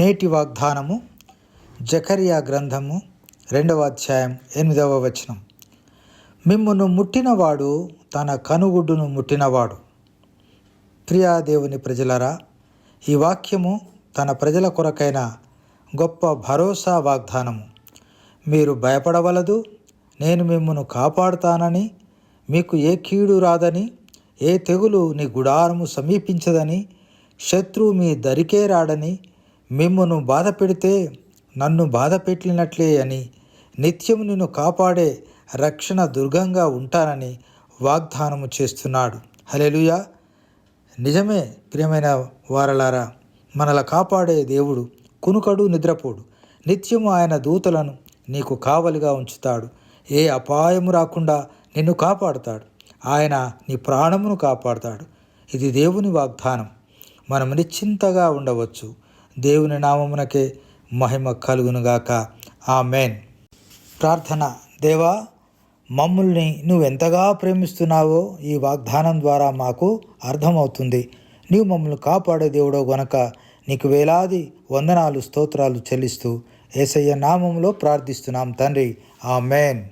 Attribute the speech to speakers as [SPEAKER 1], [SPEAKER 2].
[SPEAKER 1] నేటి వాగ్దానము జకరియా గ్రంథము రెండవ అధ్యాయం ఎనిమిదవ వచనం. మిమ్మును ముట్టినవాడు తన కనుగుడ్డును ముట్టినవాడు. ప్రియాదేవుని ప్రజలరా ఈ వాక్యము తన ప్రజల కొరకైన గొప్ప భరోసా వాగ్దానము. మీరు భయపడవలదు నేను మిమ్మను కాపాడుతానని మీకు ఏ కీడు రాదని ఏ తెగులు నీ గుడారము సమీపించదని శత్రువు మీ దరికే రాడని మిమ్మను బాధ పెడితే నన్ను బాధ పెట్టినట్లే అని నిత్యం నిన్ను కాపాడే రక్షణ దుర్గంగా ఉంటానని వాగ్దానము చేస్తున్నాడు. హలెలుయా నిజమే ప్రియమైన వారలారా మనల కాపాడే దేవుడు కునుకడు నిద్రపోడు. నిత్యము ఆయన దూతలను నీకు కావలిగా ఉంచుతాడు. ఏ అపాయము రాకుండా నిన్ను కాపాడుతాడు. ఆయన నీ ప్రాణమును కాపాడుతాడు. ఇది దేవుని వాగ్దానం. మనం నిశ్చింతగా ఉండవచ్చు. దేవుని నామమునకే మహిమ కలుగునుగాక. ఆమెన్. ప్రార్థన. దేవా మమ్మల్ని నువ్వు ఎంతగా ప్రేమిస్తున్నావో ఈ వాగ్దానం ద్వారా మాకు అర్థమవుతుంది. నీవు మమ్మల్ని కాపాడే దేవుడో గనక నీకు వేలాది వందనాలు స్తోత్రాలు చెల్లిస్తూ ఏసయ్య నామంలో ప్రార్థిస్తున్నాం తండ్రి. ఆమెన్.